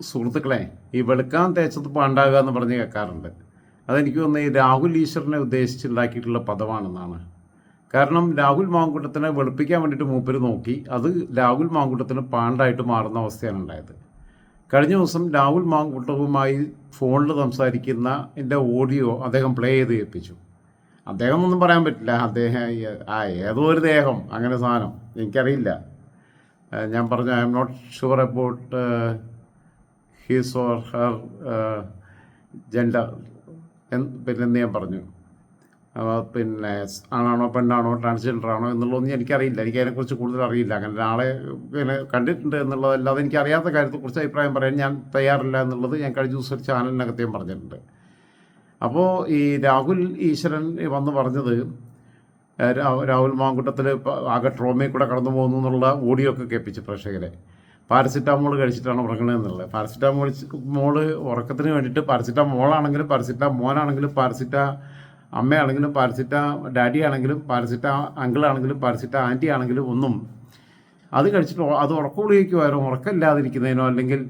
സുഹൃത്തുക്കളെ ഈ വെളുക്കാൻ തേച്ചത് പാണ്ടാകുക എന്ന് പറഞ്ഞ് കേൾക്കാറുണ്ട്. അതെനിക്ക് തോന്നുന്നു ഈ രാഹുൽ ഈശ്വരനെ ഉദ്ദേശിച്ചുണ്ടാക്കിയിട്ടുള്ള പദമാണെന്നാണ്. കാരണം രാഹുൽ മാങ്കുട്ടത്തിനെ വെളുപ്പിക്കാൻ വേണ്ടിയിട്ട് മൂപ്പര് നോക്കി അത് രാഹുൽ മാങ്കുട്ടത്തിന് പാണ്ടായിട്ട് മാറുന്ന അവസ്ഥയാണ് ഉണ്ടായത്. കഴിഞ്ഞ ദിവസം രാഹുൽ മാങ്കുട്ടവുമായി ഫോണിൽ സംസാരിക്കുന്ന എന്റെ ഓഡിയോ അദ്ദേഹം പ്ലേ ചെയ്ത് കേൾപ്പിച്ചു. അദ്ദേഹം ഒന്നും പറയാൻ പറ്റില്ല അദ്ദേഹം ആ ഏതോ ഒരു ദേഹം അങ്ങനെ സാധനം. എനിക്കറിയില്ല. ഞാൻ പറഞ്ഞു I am not sure about his or her gender പിന്നെ ഞാൻ പറഞ്ഞു? പിന്നെ ആണാണോ പെണ്ണാണോ ട്രാൻസ്ജെൻഡർ ആണോ എന്നുള്ളതൊന്നും എനിക്കറിയില്ല. എനിക്ക് അതിനെക്കുറിച്ച് കൂടുതൽ അറിയില്ല. അങ്ങനെ ഒരാളെ പിന്നെ കണ്ടിട്ടുണ്ട് എന്നുള്ളതല്ലാതെ എനിക്ക് അറിയാത്ത കാര്യത്തെക്കുറിച്ച് അഭിപ്രായം പറയാൻ ഞാൻ തയ്യാറില്ല എന്നുള്ളത് ഞാൻ കഴിഞ്ഞ ദിവസം ഒരു ചാനലിനകത്ത് ഞാൻ പറഞ്ഞിട്ടുണ്ട്. അപ്പോൾ ഈ രാഹുൽ ഈശ്വരൻ വന്ന് പറഞ്ഞത് രാഹുൽ മാങ്കുട്ടത്തിൽ ആകെ ട്രോമയിൽ കൂടെ കടന്നു പോകുന്നു എന്നുള്ള ഓഡിയോ ഒക്കെ കേൾപ്പിച്ച് പ്രേക്ഷകരെ. പാരസിറ്റാമോൾ കഴിച്ചിട്ടാണ് ഉറങ്ങണതെന്നുള്ളത്. പാരസിറ്റാമോൾ മോൾ ഉറക്കത്തിന് വേണ്ടിയിട്ട് പാരസിറ്റാമോളാണെങ്കിലും പാരസിറ്റാ മോനാണെങ്കിലും പാരസിറ്റാ അമ്മയാണെങ്കിലും പാരസിറ്റാ ഡാഡി ആണെങ്കിലും പാരസിറ്റാ അങ്കിളാണെങ്കിലും പാരസിറ്റാ ആന്റി ആണെങ്കിലും ഒന്നും അത് കഴിച്ചിട്ട് അത് ഉറക്ക ഗുളികയ്ക്കുമാരോ ഉറക്കമില്ലാതിരിക്കുന്നതിനോ അല്ലെങ്കിൽ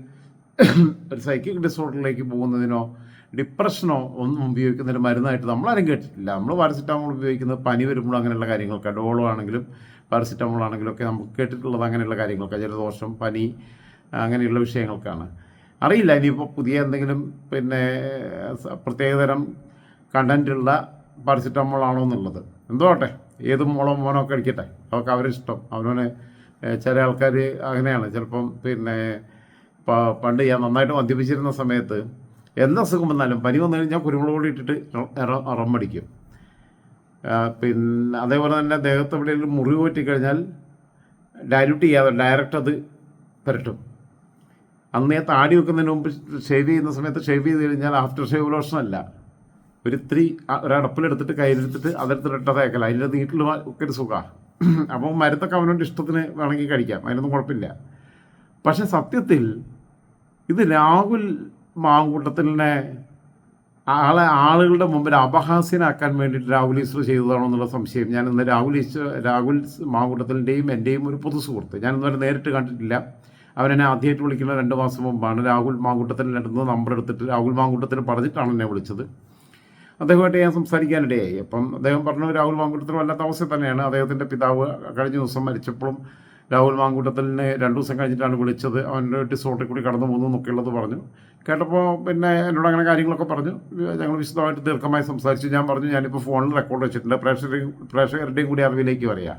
ഒരു സൈക്കിക് ഡിസോർഡറിലേക്ക് പോകുന്നതിനോ ഡിപ്രഷനോ ഒന്നും ഉപയോഗിക്കുന്നതിന് മരുന്നായിട്ട് നമ്മളാരും കേട്ടിട്ടില്ല. നമ്മൾ പാരസിറ്റാമോൾ ഉപയോഗിക്കുന്നത് പനി വരുമ്പോൾ അങ്ങനെയുള്ള കാര്യങ്ങൾക്ക് ഡോളോ ആണെങ്കിലും പാരസിറ്റാമോൾ ആണെങ്കിലും ഒക്കെ നമുക്ക് കേട്ടിട്ടുള്ളത് അങ്ങനെയുള്ള കാര്യങ്ങൾക്ക് ജലദോഷം പനി അങ്ങനെയുള്ള വിഷയങ്ങൾക്കാണ്. അറിയില്ല ഇനിയിപ്പോൾ പുതിയ എന്തെങ്കിലും പിന്നെ പ്രത്യേകതരം കണ്ടന്റുള്ള പാരസിറ്റാമോൾ ആണോ എന്നുള്ളത്. എന്തോ ആട്ടെ ഏത് മോളോ മോനോ ഒക്കെ അടിക്കട്ടെ അതൊക്കെ അവരിഷ്ടം. അവനവന് ഏഹ് ചില ആൾക്കാർ അങ്ങനെയാണ്. ചിലപ്പം പിന്നെ പണ്ട് ഞാൻ നന്നായിട്ട് മദ്യപിച്ചിരുന്ന സമയത്ത് എന്ത് അസുഖം വന്നാലും പനി വന്നു കഴിഞ്ഞാൽ കുരുമുളക് പൊടി ഇട്ടിട്ട് റമ്മടിക്കും. പിന്നെ അതേപോലെ തന്നെ ദേഹത്ത് എവിടെയെങ്കിലും മുറിവ് പറ്റിക്കഴിഞ്ഞാൽ ഡയലൂട്ട് ചെയ്യാതെ ഡയറക്റ്റ് അത് പുരട്ടും. അന്ന് താടി വെക്കുന്നതിന് മുമ്പ് ഷേവ് ചെയ്യുന്ന സമയത്ത് ഷേവ് ചെയ്ത് കഴിഞ്ഞാൽ ആഫ്റ്റർ ഷേവ് ലോഷൻ അല്ല. ഒരു അ- ഒരടപ്പിലെടുത്തിട്ട് കയ്യിലെടുത്തിട്ട് അതെടുത്തിട്ട് തേക്കല അതിന്റെ നീട്ടിൽ ഒക്കെ ഒരു സുഖമാണ് അപ്പോൾ മരുന്നൊക്കെ അവനോട് ഇഷ്ടത്തിന് വേണമെങ്കിൽ കഴിക്കാം. അതിനൊന്നും കുഴപ്പമില്ല. പക്ഷെ സത്യത്തിൽ ഇത് രാഹുൽ മാങ്കൂട്ടത്തിനെ ആളെ ആളുകളുടെ മുമ്പിൽ അപഹാസ്യനാക്കാൻ വേണ്ടിയിട്ട് രാഹുൽ ഈശ്വർ ചെയ്തതാണോ എന്നുള്ള സംശയം. ഞാൻ ഇന്ന് രാഹുൽ ഈശ്വർ രാഹുൽ മാങ്കൂട്ടത്തിന്റെയും എന്റെയും ഒരു പൊതു സുഹൃത്ത് ഞാൻ ഇന്നുവരെ നേരിട്ട് കണ്ടിട്ടില്ല. അവരെന്നെ ആദ്യമായിട്ട് വിളിക്കുന്ന രണ്ട് മാസം മുമ്പാണ്. രാഹുൽ മാങ്കൂട്ടത്തിൽ രണ്ട് നമ്പർ എടുത്തിട്ട് രാഹുൽ മാങ്കൂട്ടത്തിൽ പറഞ്ഞിട്ടാണ് എന്നെ വിളിച്ചത്. അദ്ദേഹമായിട്ട് ഞാൻ സംസാരിക്കാനിടയായി. അപ്പം അദ്ദേഹം പറഞ്ഞു രാഹുൽ മാങ്കൂട്ടത്തിൽ വല്ലാത്ത അവസ്ഥ തന്നെയാണ്. അദ്ദേഹത്തിന്റെ പിതാവ് കഴിഞ്ഞ ദിവസം മരിച്ചപ്പോഴും രാഹുൽ മാങ്കൂട്ടത്തിനെ രണ്ടു ദിവസം കഴിഞ്ഞിട്ടാണ് വിളിച്ചത്. അവന്റെ ഡിസോർട്ടിൽ കൂടി കടന്നു പോകുന്നു എന്നൊക്കെയുള്ളത് പറഞ്ഞു. കേട്ടപ്പോൾ പിന്നെ എന്നോട് അങ്ങനെ കാര്യങ്ങളൊക്കെ പറഞ്ഞു. ഞങ്ങൾ വിശദമായിട്ട് ദീർഘമായി സംസാരിച്ചു. ഞാൻ പറഞ്ഞു ഞാനിപ്പോൾ ഫോണിൽ റെക്കോർഡ് വെച്ചിട്ടുണ്ട്. പ്രേക്ഷകരുടെയും പ്രേക്ഷകരുടെയും കൂടി അറിവിലേക്ക് പറയാം.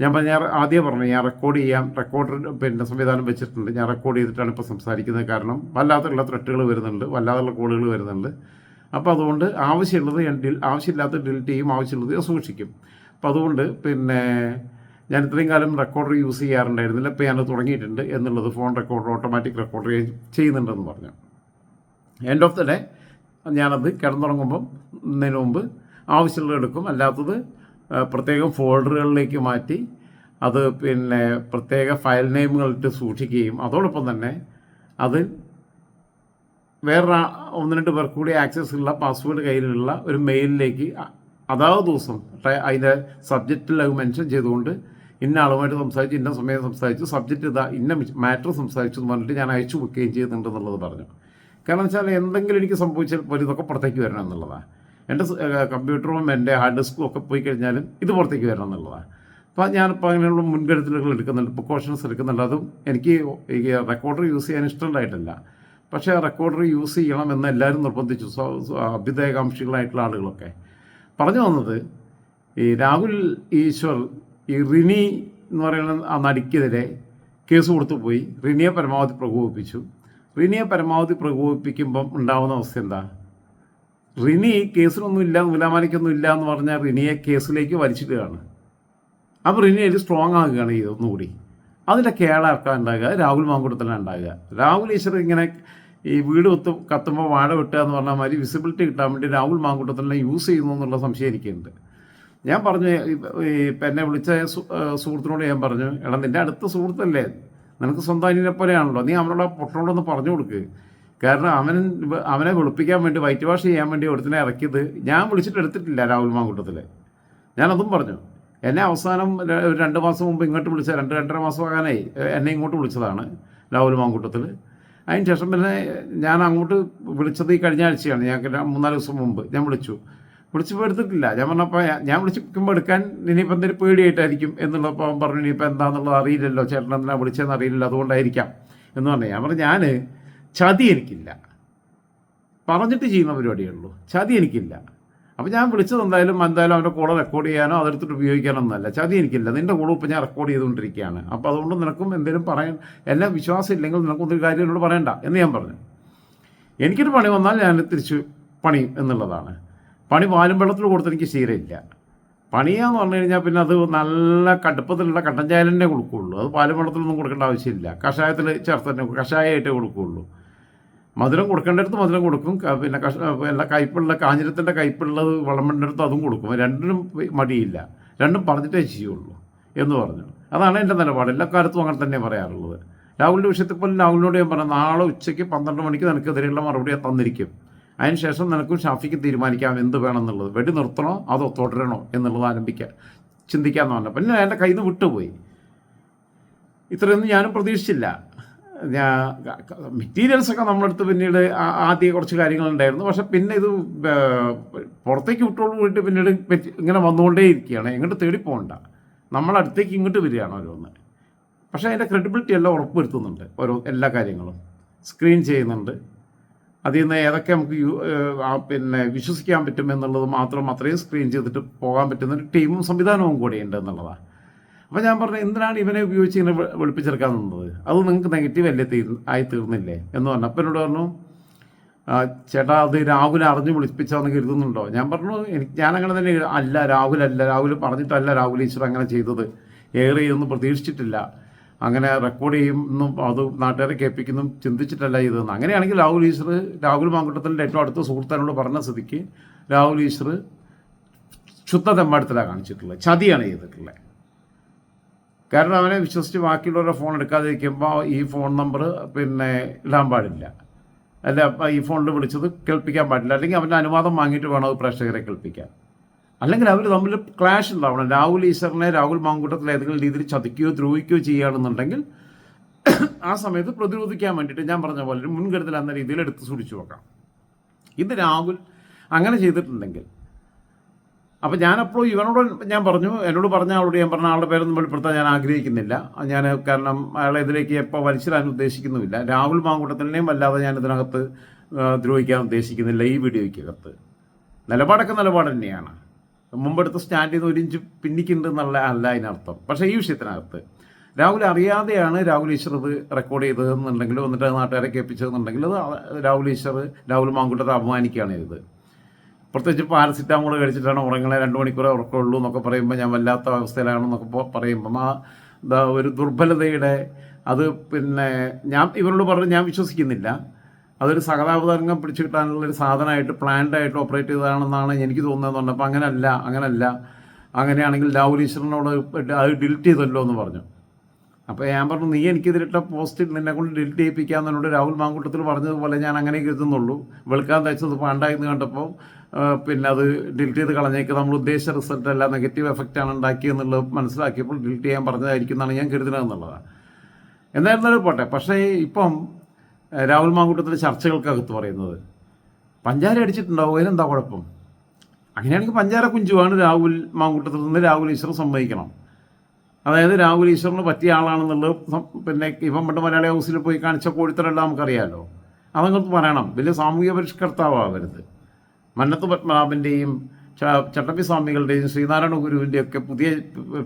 ഞാൻ പറഞ്ഞ ഞാൻ ആദ്യം പറഞ്ഞു ഞാൻ റെക്കോർഡ് ചെയ്യാം. റെക്കോർഡർ പിന്നെ സംവിധാനം വെച്ചിട്ടുണ്ട്. ഞാൻ റെക്കോർഡ് ചെയ്തിട്ടാണ് ഇപ്പോൾ സംസാരിക്കുന്നത് കാരണം വല്ലാത്തുള്ള ത്രെട്ടുകൾ വരുന്നുണ്ട്. വല്ലാതുള്ള കോളുകൾ വരുന്നുണ്ട്. അപ്പോൾ അതുകൊണ്ട് ആവശ്യമുള്ളത് ഞാൻ ഡിൽ ആവശ്യമില്ലാത്ത ഡിലീറ്റ് ചെയ്യും. ആവശ്യമുള്ളത് സൂക്ഷിക്കും. അപ്പോൾ അതുകൊണ്ട് പിന്നെ ഞാൻ ഇത്രയും കാലം റെക്കോർഡർ യൂസ് ചെയ്യാറുണ്ടായിരുന്നില്ല ഇപ്പോൾ ഞാനത് തുടങ്ങിയിട്ടുണ്ട് എന്നുള്ളത് ഫോൺ റെക്കോർഡർ ഓട്ടോമാറ്റിക് റെക്കോർഡർ ചെയ്യുന്നുണ്ടെന്ന് പറഞ്ഞു. എൻഡ് ഓഫ് ദ ഡേ ഞാനത് കിടന്നുറങ്ങുമ്പം ഇതിനു മുമ്പ് ആവശ്യമുള്ളത് എടുക്കും. അല്ലാത്തത് പ്രത്യേകം ഫോൾഡറുകളിലേക്ക് മാറ്റി അത് പിന്നെ പ്രത്യേക ഫയൽ നെയിമുകളിട്ട് സൂക്ഷിക്കുകയും അതോടൊപ്പം തന്നെ അത് വേറെ ഒന്ന് രണ്ട് പേർക്ക് കൂടി ആക്സസ് ഉള്ള പാസ്വേഡ് കയ്യിലുള്ള ഒരു മെയിലിലേക്ക് അതാത് ദിവസം അതിന്റെ സബ്ജക്റ്റിൽ അത് മെൻഷൻ ചെയ്തുകൊണ്ട് ഇന്ന ആളുമായിട്ട് സംസാരിച്ച് ഇന്ന സമയം സംസാരിച്ചു സബ്ജക്റ്റ് ഇതാ ഇന്ന മാറ്റർ സംസാരിച്ചു എന്ന് പറഞ്ഞിട്ട് ഞാൻ അയച്ചു വെക്കുകയും ചെയ്യുന്നുണ്ട് എന്നുള്ളത് പറഞ്ഞു. കാരണം വെച്ചാൽ എന്തെങ്കിലും എനിക്ക് സംഭവിച്ചാൽ പോലും ഇതൊക്കെ പുറത്തേക്ക് വരണം എന്നുള്ളതാണ് എന്റെ കമ്പ്യൂട്ടറും എന്റെ ഹാർഡ് ഡിസ്കും ഒക്കെ പോയി കഴിഞ്ഞാലും ഇത് പുറത്തേക്ക് വരണം എന്നുള്ളതാണ് അപ്പോൾ ഞാനിപ്പോൾ അങ്ങനെയുള്ള മുൻകരുതലുകൾ എടുക്കുന്നുണ്ട് പ്രിക്കോഷൻസ് എടുക്കുന്നുണ്ട്. അതും എനിക്ക് ഈ റെക്കോർഡർ യൂസ് ചെയ്യാൻ ഇഷ്ടമുണ്ടായിട്ടില്ല. പക്ഷേ ആ റെക്കോർഡർ യൂസ് ചെയ്യണം എന്ന് എല്ലാവരും നിർബന്ധിച്ചു. അഭ്യുദയകാംക്ഷികളായിട്ടുള്ള ആളുകളൊക്കെ. പറഞ്ഞു വന്നത് ഈ രാഹുൽ ഈശ്വർ ഈ റിനി എന്ന് പറയുന്ന ആ നടിക്കെതിരെ കേസ് കൊടുത്തു പോയി. റിനിയെ പരമാവധി പ്രകോപിപ്പിച്ചു. റിനിയെ പരമാവധി പ്രകോപിപ്പിക്കുമ്പം ഉണ്ടാവുന്ന അവസ്ഥ എന്താ? റിനി കേസിലൊന്നും ഇല്ല നൂലാമാലയ്ക്കൊന്നും ഇല്ല എന്ന് പറഞ്ഞാൽ റിനിയെ കേസിലേക്ക് വലിച്ചിടുകയാണ്. അപ്പോൾ റിനി അതിൽ സ്ട്രോങ് ആകുകയാണ് ഇതൊന്നുകൂടി അതിന്റെ കേളാർക്കാൻ ഉണ്ടാകുക രാഹുൽ മാങ്കുടത്തിലാണ് ഉണ്ടാകുക. രാഹുൽ ഈശ്വർ ഇങ്ങനെ ഈ വീട് ഒത്ത് കത്തുമ്പോൾ വാഴ വെട്ടുക എന്ന് പറഞ്ഞ മാതിരി വിസിബിലിറ്റി കിട്ടാൻ വേണ്ടി രാഹുൽ മാങ്കുട്ടത്തിനെ യൂസ് ചെയ്യുന്നു എന്നുള്ള സംശയം എനിക്കുണ്ട്. ഞാൻ പറഞ്ഞു എന്നെ വിളിച്ച സുഹൃത്തിനോട് ഞാൻ പറഞ്ഞു എടാ നിന്റെ അടുത്ത സുഹൃത്തല്ലേ? നിനക്ക് സ്വന്തം അനിയനെ പോലെയാണല്ലോ. നീ അവനോട് പൊട്ടനോടൊന്ന് പറഞ്ഞു കൊടുക്ക്. കാരണം അവൻ അവനെ വെളുപ്പിക്കാൻ വേണ്ടി വൈറ്റ് വാഷ് ചെയ്യാൻ വേണ്ടി ഒരുത്തിനെ ഇറക്കിയത് ഞാൻ വിളിച്ചിട്ട് എടുത്തിട്ടില്ല രാഹുൽ മാങ്കുട്ടത്തിൽ ഞാനതും പറഞ്ഞു. എന്നെ അവസാനം രണ്ട് മാസം മുമ്പ് ഇങ്ങോട്ട് വിളിച്ച രണ്ട് രണ്ടര മാസം ആകാനായി. എന്നെ ഇങ്ങോട്ട് വിളിച്ചതാണ് രാഹുൽ മാങ്കൂട്ടത്തിൽ അതിന് ശേഷം പിന്നെ ഞാൻ അങ്ങോട്ട് വിളിച്ചത് ഈ കഴിഞ്ഞ ആഴ്ചയാണ്. ഞാൻ മൂന്നാൽ ദിവസം മുമ്പ് ഞാൻ വിളിച്ചു. വിളിച്ചപ്പോൾ എടുത്തിട്ടില്ല. ഞാൻ പറഞ്ഞപ്പോൾ ഞാൻ വിളിച്ചിരിക്കുമ്പോൾ എടുക്കാൻ ഇനിയിപ്പോൾ എന്തൊരു പേടിയായിട്ടായിരിക്കും എന്നുള്ളപ്പോൾ അവൻ പറഞ്ഞു ഇനിയിപ്പോൾ എന്താണെന്നുള്ളത് അറിയില്ലല്ലോ. ചേട്ടൻ എന്തിനാ വിളിച്ചതെന്ന് അറിയില്ലല്ലോ. അതുകൊണ്ടായിരിക്കാം എന്ന് പറഞ്ഞു. ഞാൻ പറഞ്ഞു ഞാൻ ചതി എനിക്കില്ല. പറഞ്ഞിട്ട് ചെയ്യുന്ന പരിപാടിയേ ഉള്ളൂ. ചതി എനിക്കില്ല. അപ്പോൾ ഞാൻ വിളിച്ചത് എന്തായാലും എന്തായാലും അവന്റെ കൂടെ റെക്കോർഡ് ചെയ്യാനോ അതെടുത്തിട്ട് ഉപയോഗിക്കാനോ ഒന്നല്ല ചതി എനിക്കില്ല. നിന്റെ കൂടെ ഇപ്പോൾ ഞാൻ റെക്കോർഡ് ചെയ്തുകൊണ്ടിരിക്കുകയാണ്. അപ്പോൾ അതുകൊണ്ട് നിനക്കും എന്തെങ്കിലും പറയാൻ എന്നെ വിശ്വാസം ഇല്ലെങ്കിൽ നിനക്കൊന്നും കാര്യം എന്നോട് പറയണ്ട എന്ന് ഞാൻ പറഞ്ഞു. എനിക്കൊരു പണി വന്നാൽ ഞാൻ തിരിച്ച് പണി എന്നുള്ളതാണ്. പണി പാലും വെള്ളത്തിൽ കൊടുത്ത് എനിക്ക് ശീലമില്ല. പണിയാന്ന് പറഞ്ഞു കഴിഞ്ഞാൽ പിന്നെ അത് നല്ല കടുപ്പത്തിലുള്ള കട്ടൻ ചായലിനെ കൊടുക്കുകയുള്ളൂ അത് പാലും വെള്ളത്തിലൊന്നും കൊടുക്കേണ്ട ആവശ്യമില്ല. കഷായത്തിൽ ചേർത്ത് തന്നെ കഷായമായിട്ടേ കൊടുക്കുകയുള്ളൂ മധുരം കൊടുക്കേണ്ടടുത്ത് മധുരം കൊടുക്കും. പിന്നെ കഷ എല്ലാ കയ്പുള്ള കാഞ്ഞിരത്തിന്റെ കയ്പുള്ളത് വിളമ്പേണ്ടടുത്ത് അതും കൊടുക്കും. രണ്ടിനും മടിയില്ല. രണ്ടും പറഞ്ഞിട്ടേ ചെയ്യുള്ളൂ എന്ന് പറഞ്ഞു. അതാണ് എന്റെ നിലപാട്. എല്ലാ കാലത്തും അങ്ങനെ തന്നെ പറയാറുള്ളത്. രാഹുലിന്റെ വിഷയത്തിൽ പോലും രാഹുലിനോട് ഞാൻ പറഞ്ഞു നാളെ ഉച്ചയ്ക്ക് പന്ത്രണ്ട് മണിക്ക് നിനക്കെതിരെയുള്ള മറുപടി ഞാൻ തന്നിരിക്കും. അതിനുശേഷം നിനക്കും ഷാഫിക്ക് തീരുമാനിക്കാം. എന്ത് വേണം എന്നുള്ളത്? വെടി നിർത്തണോ? അതോ തുടരണോ? എന്നുള്ളത് ആരംഭിക്കാൻ ചിന്തിക്കാമെന്ന് പറഞ്ഞു പിന്നെ എന്റെ കയ്യിൽ നിന്ന് വിട്ടുപോയി. ഇത്രയൊന്നും ഞാനും പ്രതീക്ഷിച്ചില്ല. മെറ്റീരിയൽസൊക്കെ നമ്മളെടുത്ത് പിന്നീട് ആദ്യ കുറച്ച് കാര്യങ്ങളുണ്ടായിരുന്നു. പക്ഷെ പിന്നെ ഇത് പുറത്തേക്ക് വിട്ടോട് പോയിട്ട് പിന്നീട് ഇങ്ങനെ വന്നുകൊണ്ടേ ഇരിക്കുകയാണ് എങ്ങോട്ട് തേടി പോകണ്ട. നമ്മളടുത്തേക്ക് ഇങ്ങോട്ട് വരികയാണ് ഓരോന്ന്. പക്ഷേ അതിന്റെ ക്രെഡിബിലിറ്റി എല്ലാം ഉറപ്പുവരുത്തുന്നുണ്ട് ഓരോ എല്ലാ കാര്യങ്ങളും. സ്ക്രീൻ ചെയ്യുന്നുണ്ട്. അതിൽ നിന്ന് ഏതൊക്കെ നമുക്ക് പിന്നെ വിശ്വസിക്കാൻ പറ്റും എന്നുള്ളത് മാത്രം അത്രയും സ്ക്രീൻ ചെയ്തിട്ട് പോകാൻ പറ്റുന്ന ഒരു ടീമും സംവിധാനവും കൂടിയുണ്ട് എന്നുള്ളതാണ്. അപ്പോൾ ഞാൻ പറഞ്ഞു എന്തിനാണ് ഇവനെ ഉപയോഗിച്ച് ഇങ്ങനെ വെളുപ്പിച്ചെടുക്കാൻ നിന്നത് അത് നിങ്ങൾക്ക് നെഗറ്റീവ് അല്ലേ തീർ ആയി തീർന്നില്ലേ എന്ന് പറഞ്ഞു. അപ്പം എന്നോട് പറഞ്ഞു "ആ, ചേട്ടാ അത് രാഹുൽ അറിഞ്ഞ് വിളിപ്പിച്ചാന്ന് കരുതുന്നുണ്ടോ? ഞാൻ പറഞ്ഞു എനിക്ക് ഞാനങ്ങനെ തന്നെ അല്ല രാഹുൽ അല്ല രാഹുൽ പറഞ്ഞിട്ടല്ല രാഹുൽ ഈശ്വർ അങ്ങനെ ചെയ്തത്. ഏറെ ചെയ്തൊന്നും പ്രതീക്ഷിച്ചിട്ടില്ല. അങ്ങനെ റെക്കോർഡ് ചെയ്യുന്നു അത് നാട്ടുകാരെ കേൾപ്പിക്കുന്നു ചിന്തിച്ചിട്ടല്ല ചെയ്തതെന്ന്. അങ്ങനെയാണെങ്കിൽ രാഹുൽ ഈശ്വർ രാഹുൽ മാങ്കുട്ടത്തിന്റെ ഏറ്റവും അടുത്ത സുഹൃത്തനോട് പറഞ്ഞ സ്ഥിതിക്ക് രാഹുൽ ഈശ്വർ ശുദ്ധ തെമ്പാടത്തിലാണ് കാണിച്ചിട്ടുള്ളത്. ചതിയാണ് ചെയ്തിട്ടുള്ളത്. കാരണം അവനെ വിശ്വസിച്ച് ബാക്കിയുള്ളവരുടെ ഫോൺ എടുക്കാതിരിക്കുമ്പോൾ ഈ ഫോൺ നമ്പർ പിന്നെ ഇടാൻ പാടില്ല. അല്ല ഈ ഫോണിൽ വിളിച്ചത് കേൾപ്പിക്കാൻ പാടില്ല. അല്ലെങ്കിൽ അവന്റെ അനുവാദം വാങ്ങിയിട്ട് വേണം അത് പ്രേക്ഷകരെ കേൾപ്പിക്കാൻ. അല്ലെങ്കിൽ അവർ തമ്മിൽ ക്ലാഷ് ഉണ്ടാവണം. രാഹുൽ ഈശ്വറിനെ രാഹുൽ മാങ്കൂട്ടത്തിൽ ഏതെങ്കിലും രീതിയിൽ ചതിക്കുകയോ ദ്രോഹിക്കുകയോ ചെയ്യുകയാണെന്നുണ്ടെങ്കിൽ ആ സമയത്ത് പ്രതിരോധിക്കാൻ വേണ്ടിയിട്ട് ഞാൻ പറഞ്ഞ പോലെ മുൻകരുതൽ എന്ന രീതിയിൽ എടുത്ത് സൂക്ഷിച്ചു വെക്കാം ഇത് രാഹുൽ അങ്ങനെ ചെയ്തിട്ടുണ്ടെങ്കിൽ അപ്പോൾ ഞാനപ്പോൾ ഇവനോട് ഞാൻ പറഞ്ഞു എന്നോട് പറഞ്ഞ ആളോട് ഞാൻ പറഞ്ഞ ആളുടെ പേരൊന്നും വെളിപ്പെടുത്താൻ ഞാൻ ആഗ്രഹിക്കുന്നില്ല. ഞാൻ കാരണം അയാളെ ഇതിലേക്ക് എപ്പോൾ വലിച്ചിടാൻ ഉദ്ദേശിക്കുന്നുമില്ല. രാഹുൽ മാങ്കൂട്ടത്തിനെയും വല്ലാതെ ഞാൻ ഇതിനകത്ത് ദ്രോഹിക്കാൻ ഉദ്ദേശിക്കുന്നില്ല ഈ വീഡിയോയ്ക്കകത്ത്. നിലപാടൊക്കെ നിലപാട് തന്നെയാണ്. മുമ്പെടുത്ത സ്റ്റാൻഡ് നിന്ന് ഒരു ഇഞ്ച് പിന്നിക്കുണ്ട് എന്നുള്ള അല്ല അതിനർത്ഥം. പക്ഷേ ഈ വിഷയത്തിനകത്ത് രാഹുൽ അറിയാതെയാണ് രാഹുൽ ഈശ്വർ ഇത് റെക്കോർഡ് ചെയ്തതെന്നുണ്ടെങ്കിലും എന്നിട്ട് അത് നാട്ടുകാരെ കേൾപ്പിച്ചതെന്നുണ്ടെങ്കിൽ അത് രാഹുൽ ഈശ്വർ രാഹുൽ മാങ്കൂട്ടത്തെ അപമാനിക്കുകയാണ് ചെയ്തത്. പ്രത്യേകിച്ച് പാരസിറ്റാമോൾ കഴിച്ചിട്ടാണ് ഉറങ്ങണേ. രണ്ട് മണിക്കൂറേ ഉറക്കമുള്ളൂ എന്നൊക്കെ പറയുമ്പോൾ ഞാൻ വല്ലാത്ത അവസ്ഥയിലാണെന്നൊക്കെ പറയുമ്പം. ആ എന്താ ഒരു ദുർബലതയുടെ അത് പിന്നെ ഞാൻ ഇവരോട് പറഞ്ഞു ഞാൻ വിശ്വസിക്കുന്നില്ല. അതൊരു സഹതാപതരംഗം പിടിച്ചു കിട്ടാനുള്ള ഒരു സാധനമായിട്ട് പ്ലാൻഡ് ആയിട്ട് ഓപ്പറേറ്റ് ചെയ്തതാണെന്നാണ് എനിക്ക് തോന്നുന്നത് പറഞ്ഞപ്പോൾ അങ്ങനല്ല അങ്ങനല്ല. അങ്ങനെയാണെങ്കിൽ ഈശ്വരനോട് അത് ഡിലിറ്റ് ചെയ്തല്ലോ എന്ന് പറഞ്ഞു. അപ്പോൾ ഞാൻ പറഞ്ഞു നീ എനിക്കെതിരിട്ട പോസ്റ്റ് നിന്നെ കൊണ്ട് ഡിലിറ്റ് ചെയ്യിപ്പിക്കാമെന്നോട് രാഹുൽ മാങ്കൂട്ടത്തിൽ പറഞ്ഞതുപോലെ ഞാൻ അങ്ങനെ കരുതുന്നുള്ളൂ വെളുക്കാൻ തയ്ച്ചത് പാണ്ടായെന്ന് കണ്ടപ്പോൾ ആ, പിന്നെ അത് ഡിലീറ്റ് ചെയ്ത് കളഞ്ഞേക്ക് നമ്മൾ ഉദ്ദേശിച്ച റിസൾട്ട് അല്ല നെഗറ്റീവ് എഫക്റ്റ് ആണ് ഉണ്ടാക്കിയെന്നുള്ളത് മനസ്സിലാക്കിയപ്പോൾ ഡിലീറ്റ് ചെയ്യാൻ പറഞ്ഞതായിരിക്കും എന്നാണ് ഞാൻ കരുതുന്നത് എന്നുള്ളതാണ് എന്തായിരുന്നാലും പോട്ടെ. പക്ഷേ ഇപ്പം രാഹുൽ മാങ്കൂട്ടത്തിന്റെ ചർച്ചകൾക്കകത്ത് പറയുന്നത് പഞ്ചാര അടിച്ചിട്ടുണ്ടാവും അതിനെന്താ കുഴപ്പം? അങ്ങനെയാണെങ്കിൽ പഞ്ചാര കുഞ്ചുവാണ് രാഹുൽ മാങ്കൂട്ടത്തിൽ നിന്ന് രാഹുൽ ഈശ്വർ സമ്മതിക്കണം. അതായത് രാഹുൽ ഈശ്വറിന് പറ്റിയ ആളാണെന്നുള്ളത് പിന്നെ ഇപ്പം പണ്ട് മലയാളി ഹൗസിൽ പോയി കാണിച്ച കോഴിത്തരെല്ലാം നമുക്കറിയാമല്ലോ അതങ്ങൾക്ക് പറയണം. വലിയ സാമൂഹിക പരിഷ്കർത്താവരുത് മന്നത്ത് പത്മനാഭന്റെയും ചട്ടമ്പി സ്വാമികളുടെയും ശ്രീനാരായണ ഗുരുവിന്റെയും ഒക്കെ പുതിയ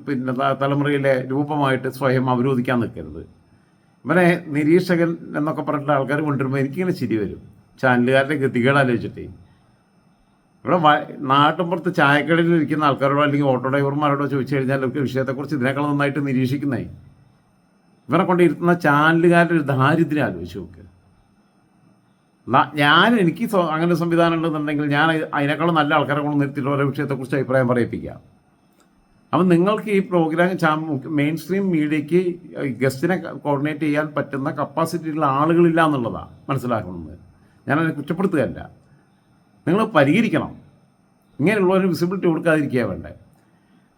പിന്നെ തലമുറയിലെ രൂപമായിട്ട് സ്വയം അവരോധിക്കാൻ നിൽക്കരുത്. ഇവനെ നിരീക്ഷകൻ എന്നൊക്കെ പറഞ്ഞിട്ട് ആൾക്കാർ കൊണ്ടുവരുമ്പോൾ എനിക്കിങ്ങനെ ചിരി വരും. ചാനലുകാരുടെ ഗതികേട് ആലോചിച്ചിട്ടേ. ഇവിടെ നാട്ടുമ്പുറത്ത് ചായക്കടയിൽ ഇരിക്കുന്ന ആൾക്കാരോടോ അല്ലെങ്കിൽ ഓട്ടോ ഡ്രൈവർമാരോടോ ചോദിച്ചു കഴിഞ്ഞാൽ അവർക്ക് വിഷയത്തെക്കുറിച്ച് ഇതിനേക്കാൾ നന്നായിട്ട് നിരീക്ഷിക്കുന്നേ. ഇവരെ കൊണ്ട് ഇരുത്തുന്ന ചാനലുകാരുടെ ഒരു ദാരിദ്ര്യം ആലോചിച്ച് നോക്ക്. ന- ഞാൻ എനിക്ക് അങ്ങനെ സംവിധാനം ഉണ്ടെന്നുണ്ടെങ്കിൽ ഞാൻ അത് അതിനേക്കാളും നല്ല ആൾക്കാരെ കൊണ്ട് നിർത്തിയിട്ട് ഓരോ വിഷയത്തെക്കുറിച്ച് അഭിപ്രായം പറയിപ്പിക്കാം അപ്പം നിങ്ങൾക്ക് ഈ പ്രോഗ്രാം മെയിൻ സ്ട്രീം മീഡിയയ്ക്ക് ഗസ്റ്റിനെ കോർഡിനേറ്റ് ചെയ്യാൻ പറ്റുന്ന കപ്പാസിറ്റിയുള്ള ആളുകളില്ല എന്നുള്ളതാണ് മനസ്സിലാക്കുന്നത്. ഞാനതിനെ കുറ്റപ്പെടുത്തുകയല്ല. നിങ്ങൾ പരിഹരിക്കണം. ഒരു വിസിബിലിറ്റി കൊടുക്കാതിരിക്കുക വേണ്ടേ.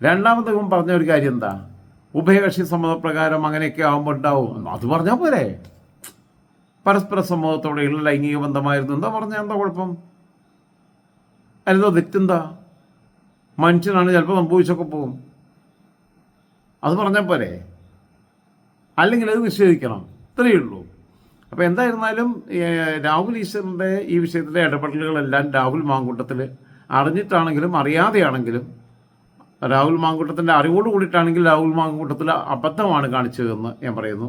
രണ്ടാമത് പറഞ്ഞ ഒരു കാര്യം എന്താ? ഉഭയകക്ഷി സമ്മതപ്രകാരം അങ്ങനെയൊക്കെ ആകുമ്പോൾ ഉണ്ടാവും. അത് പറഞ്ഞാൽ പോരെ? പരസ്പര സമൂഹത്തോടെയുള്ള ലൈംഗിക ബന്ധമായിരുന്നു. എന്താ പറഞ്ഞാൽ എന്താ കുഴപ്പം? അല്ലെന്തോ തെറ്റെന്താ? മനുഷ്യനാണ് ചിലപ്പോൾ സംഭവിച്ചൊക്കെ പോകും. അത് പറഞ്ഞാൽ പോരെ? അല്ലെങ്കിൽ അത് നിഷേധിക്കണം. ഇത്രയേ ഉള്ളൂ. അപ്പോൾ എന്തായിരുന്നാലും രാഹുൽ ഈശ്വറിന്റെ ഈ വിഷയത്തിലെ ഇടപെടലുകളെല്ലാം രാഹുൽ മാങ്കൂട്ടത്തിൽ അറിഞ്ഞിട്ടാണെങ്കിലും അറിയാതെയാണെങ്കിലും രാഹുൽ മാങ്കൂട്ടത്തിന്റെ അറിവോട് കൂടിയിട്ടാണെങ്കിൽ രാഹുൽ മാങ്കൂട്ടത്തിൽ അബദ്ധമാണ് കാണിച്ചതെന്ന് ഞാൻ പറയുന്നു.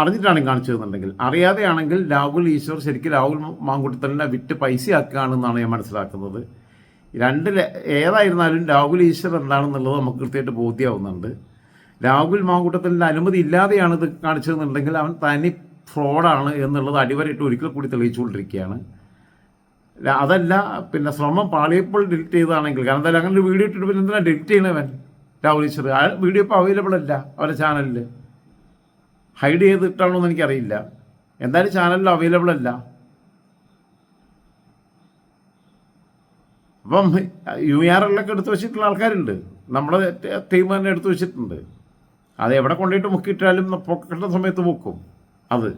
അറിഞ്ഞിട്ടാണ് കാണിച്ചതെന്നുണ്ടെങ്കിൽ. അറിയാതെയാണെങ്കിൽ രാഹുൽ ഈശ്വർ ശരിക്കും രാഹുൽ മാങ്കുട്ടത്തലിനെ വിറ്റ് പൈസയാക്കുകയാണെന്നാണ് ഞാൻ മനസ്സിലാക്കുന്നത്. രണ്ട് ഏതായിരുന്നാലും രാഹുൽ ഈശ്വർ എന്താണെന്നുള്ളത് നമുക്ക് കൃത്യമായിട്ട് ബോധ്യമാവുന്നുണ്ട് രാഹുൽ മാങ്കുട്ടത്തലിന്റെ അനുമതി ഇല്ലാതെയാണ് ഇത് കാണിച്ചതെന്നുണ്ടെങ്കിൽ അവൻ തനി ഫ്രോഡാണ് എന്നുള്ളത് അടിവരയിട്ട് ഒരിക്കൽ കൂടി തെളിയിച്ചുകൊണ്ടിരിക്കുകയാണ്. അതല്ല പിന്നെ ശ്രമം പാളിയപ്പോൾ ഡിലീറ്റ് ചെയ്തതാണെങ്കിൽ കാരണം എന്തായാലും അങ്ങനെ ഒരു വീഡിയോ ഇട്ടിട്ട് പിന്നെ എന്തിനാണ് ഡിലീറ്റ് ചെയ്യണവൻ രാഹുൽ ഈശ്വർ. ആ വീഡിയോ ഇപ്പോൾ അവൈലബിൾ അല്ല അവരുടെ ചാനലിൽ ഹൈഡ് ചെയ്തിട്ടാണോ എന്ന് എനിക്കറിയില്ല. എന്തായാലും ചാനലിൽ അവൈലബിൾ അല്ല. അപ്പം യു ആർ എല്ലൊക്കെ എടുത്തു വെച്ചിട്ടുള്ള ആൾക്കാരുണ്ട്. നമ്മുടെ ടീം തന്നെ എടുത്തു വെച്ചിട്ടുണ്ട്. അത് എവിടെ കൊണ്ടുപോയിട്ട് മുക്കിയിട്ടാലും പൊക്കേണ്ട സമയത്ത് മുക്കും. അത്.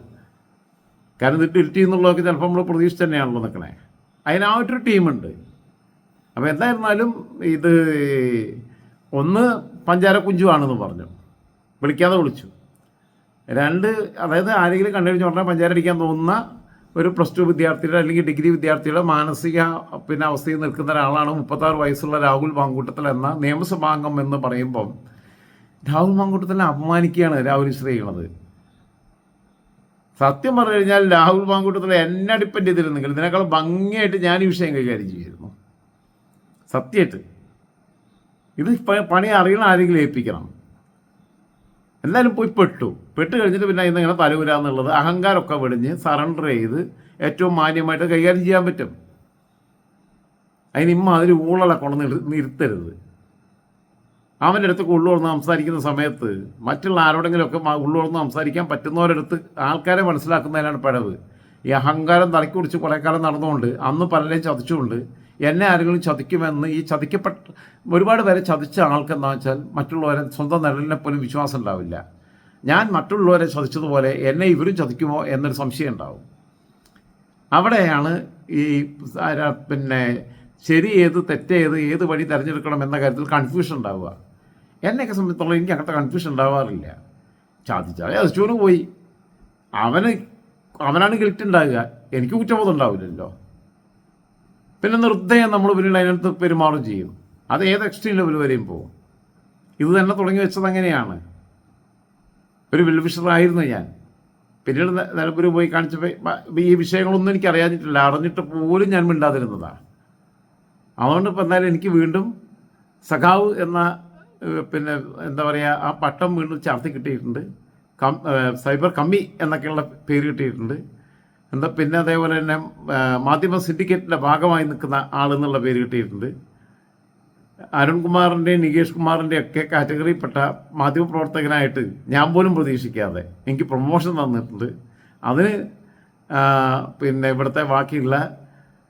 കാരണം ഇത് ഡിലിറ്റ് ചെയ്യുന്നുള്ളതൊക്കെ ചിലപ്പോൾ നമ്മൾ പ്രതീക്ഷിച്ച് തന്നെയാണല്ലോ നിൽക്കണേ അതിനായിട്ടൊരു ടീമുണ്ട് അപ്പോൾ എന്തായിരുന്നാലും ഇത് ഒന്ന് പഞ്ചാര കുഞ്ചുവാണെന്ന് പറഞ്ഞു. വിളിക്കാതെ വിളിച്ചു. രണ്ട് അതായത് ആരെങ്കിലും കണ്ടുപിടിച്ച് പറഞ്ഞാൽ പഞ്ചാര അടിക്കാൻ തോന്നുന്ന ഒരു പ്ലസ് ടു വിദ്യാർത്ഥിയുടെ അല്ലെങ്കിൽ ഡിഗ്രി വിദ്യാർത്ഥിയുടെ മാനസിക പിന്നെ അവസ്ഥയിൽ നിൽക്കുന്ന ഒരാളാണ് മുപ്പത്താറ് വയസ്സുള്ള രാഹുൽ മാങ്കൂട്ടത്തിൽ എന്ന നിയമസഭാംഗം എന്ന് പറയുമ്പം രാഹുൽ മാങ്കൂട്ടത്തിനെ അപമാനിക്കുകയാണ് രാഹുൽ ശ്രീ സത്യം പറഞ്ഞു കഴിഞ്ഞാൽ രാഹുൽ മാങ്കൂട്ടത്തിൽ എന്നെ ഡിപ്പെൻഡ് ചെയ്തിരുന്നെങ്കിൽ ഇതിനേക്കാൾ ഭംഗിയായിട്ട് ഞാൻ ഈ വിഷയം കൈകാര്യം ചെയ്യുമായിരുന്നു. സത്യമായിട്ട്. ഇത് പണി അറിയണ ആരെങ്കിലും ഏൽപ്പിക്കണം. എന്തായാലും പോയി പെട്ടു. പെട്ട് കഴിഞ്ഞിട്ട് പിന്നെ ഇന്നിങ്ങനെ ഇങ്ങനെ തലവരാന്നുള്ളത് അഹങ്കാരമൊക്കെ വെടിഞ്ഞ് സറണ്ടർ ചെയ്ത് ഏറ്റവും മാന്യമായിട്ട് കൈകാര്യം ചെയ്യാൻ പറ്റും. അതിന് ഇമ്മാതിരി ഊളല കൊണ്ടു നിർത്തരുത്. അവന്റെ അടുത്ത് ഉള്ളുറന്ന് സംസാരിക്കുന്ന സമയത്ത് മറ്റുള്ള ആരോടെങ്കിലുമൊക്കെ ഉള്ളുറന്ന് സംസാരിക്കാൻ പറ്റുന്നവരടുത്ത് ആൾക്കാരെ മനസ്സിലാക്കുന്നതിനാണ് പഴവ്. ഈ അഹങ്കാരം തലക്കുടിച്ച് കുറേ കാലം നടന്നുകൊണ്ട് അന്ന് പലരെയും ചതിച്ചുകൊണ്ട് എന്നെ ആരെങ്കിലും ചതിക്കുമെന്ന് ഈ ചതിക്കപ്പെട്ട ഒരുപാട് പേരെ ചതിച്ച ആൾക്കെന്താ വെച്ചാൽ മറ്റുള്ളവരെ സ്വന്തം നിഴലിനെ പോലും വിശ്വാസം ഉണ്ടാവില്ല. ഞാൻ മറ്റുള്ളവരെ ചതിച്ചതുപോലെ എന്നെ ഇവരും ചതിക്കുമോ എന്നൊരു സംശയം ഉണ്ടാവും. അവിടെയാണ് ഈ പിന്നെ ശരി ഏത് തെറ്റേത് ഏത് വഴി തിരഞ്ഞെടുക്കണം എന്ന കാര്യത്തിൽ കൺഫ്യൂഷൻ ഉണ്ടാവുക. എന്നെയൊക്കെ സംബന്ധിച്ചോളം എനിക്ക് അങ്ങനത്തെ കൺഫ്യൂഷൻ ഉണ്ടാവാറില്ല. ചാതിച്ചാൽ ചതിച്ചോന് പോയി. അവന് അവനാണ് ഗിൽറ്റ് ഉണ്ടാകുക. എനിക്ക് കുറ്റബോധം ഉണ്ടാവില്ലല്ലോ. പിന്നെ നിർദ്ദയം നമ്മൾ പിന്നീട് അതിനകത്ത് പെരുമാറും ചെയ്യും. അത് ഏത് എക്സ്ട്രീം ലെവൽ വരെയും പോകും. ഇത് തന്നെ തുടങ്ങി വെച്ചത് അങ്ങനെയാണ്. ഒരു വെൽവിഷറായിരുന്നു ഞാൻ. പിന്നീട് നിലമ്പൂർ പോയി കാണിച്ചപ്പോൾ ഈ വിഷയങ്ങളൊന്നും എനിക്ക് അറിയാഞ്ഞിട്ടില്ല. അറിഞ്ഞിട്ട് പോലും ഞാൻ മിണ്ടാതിരുന്നതാണ് അതുകൊണ്ട് ഇപ്പം എന്തായാലും എനിക്ക് വീണ്ടും സഖാവ് എന്ന പിന്നെ എന്താ പറയുക ആ പട്ടം വീണ്ടും ചാർത്തി കിട്ടിയിട്ടുണ്ട്. കം സൈബർ കമ്മി എന്നൊക്കെയുള്ള പേര് കിട്ടിയിട്ടുണ്ട്. എന്താ പിന്നെ അതേപോലെ തന്നെ മാധ്യമ സിൻഡിക്കേറ്റിന്റെ ഭാഗമായി നിൽക്കുന്ന ആളെന്നുള്ള പേര് കിട്ടിയിട്ടുണ്ട്. അരുൺകുമാറിന്റെയും നികേഷ് കുമാറിന്റെയും ഒക്കെ കാറ്റഗറിയിൽപ്പെട്ട മാധ്യമപ്രവർത്തകനായിട്ട് ഞാൻ പോലും പ്രതീക്ഷിക്കാതെ എനിക്ക് പ്രൊമോഷൻ തന്നിട്ടുണ്ട്. അതിന് പിന്നെ ഇവിടുത്തെ ബാക്കിയുള്ള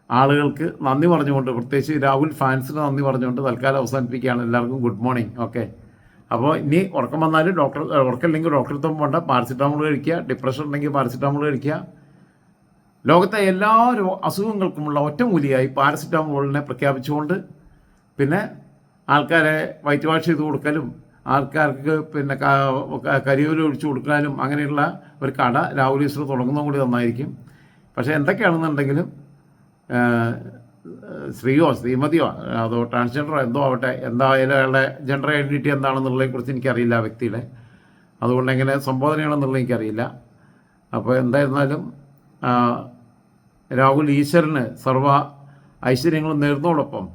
ആളുകൾക്ക് നന്ദി പറഞ്ഞുകൊണ്ട് പ്രത്യേകിച്ച് രാഹുൽ ഫാൻസിന് നന്ദി പറഞ്ഞുകൊണ്ട് തൽക്കാലം അവസാനിപ്പിക്കുകയാണ്. എല്ലാവർക്കും ഗുഡ് മോർണിംഗ്. ഓക്കെ. അപ്പോൾ ഇനി ഉറക്കം വന്നാലും ഡോക്ടർ ഉറക്കമില്ലെങ്കിൽ ഡോക്ടറെ അടുത്തും പോകണ്ട. പാരസിറ്റാമോൾ കഴിക്കുക. ഡിപ്രഷൻ ഉണ്ടെങ്കിൽ പാരസിറ്റാമോൾ കഴിക്കുക. ലോകത്തെ എല്ലാ രോ അസുഖങ്ങൾക്കുമുള്ള ഒറ്റമൂലിയായി പാരസിറ്റാമോളിനെ പ്രഖ്യാപിച്ചുകൊണ്ട് പിന്നെ ആൾക്കാരെ വൈറ്റ് വാഷ് ചെയ്ത് കൊടുക്കലും ആൾക്കാർക്ക് പിന്നെ കരിയോല ഒഴിച്ചു കൊടുക്കാനും അങ്ങനെയുള്ള ഒരു കട രാഹുൽ ഈശ്വർ തുടങ്ങുന്നതും കൂടി നന്നായിരിക്കും. പക്ഷേ എന്തൊക്കെയാണെന്നുണ്ടെങ്കിലും സ്ത്രീയോ ശ്രീമതിയോ അതോ ട്രാൻസ്ജെൻഡറോ എന്തോ ആവട്ടെ എന്തായാലും അയാളുടെ ജെൻഡർ ഐഡന്റിറ്റി എന്താണെന്നുള്ളതിനെക്കുറിച്ച് എനിക്കറിയില്ല ആ വ്യക്തിയുടെ. അതുകൊണ്ട് എങ്ങനെ സംബോധനയാണെന്നുള്ളത് എനിക്കറിയില്ല. അപ്പോൾ എന്തായിരുന്നാലും രാഹുൽ ഈശ്വരന് സർവ ഐശ്വര്യങ്ങളും നേർന്നതോടൊപ്പം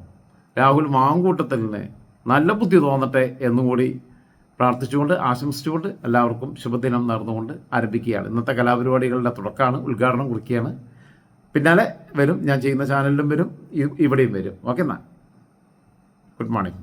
രാഹുൽ മാങ്കൂട്ടത്തലിന് നല്ല ബുദ്ധി തോന്നട്ടെ എന്നുകൂടി പ്രാർത്ഥിച്ചുകൊണ്ട് ആശംസിച്ചുകൊണ്ട് എല്ലാവർക്കും ശുഭദിനം നേർന്നുകൊണ്ട് ആരംഭിക്കുകയാണ്. ഇന്നത്തെ കലാപരിപാടികളുടെ തുടക്കമാണ് ഉദ്ഘാടനം കുറിക്കുകയാണ്. പിന്നാലെ വരും ഞാൻ ചെയ്യുന്ന ചാനലിലും വരും ഇവിടെയും വരും. ഓക്കെ എന്നാൽ ഗുഡ് മോർണിംഗ്.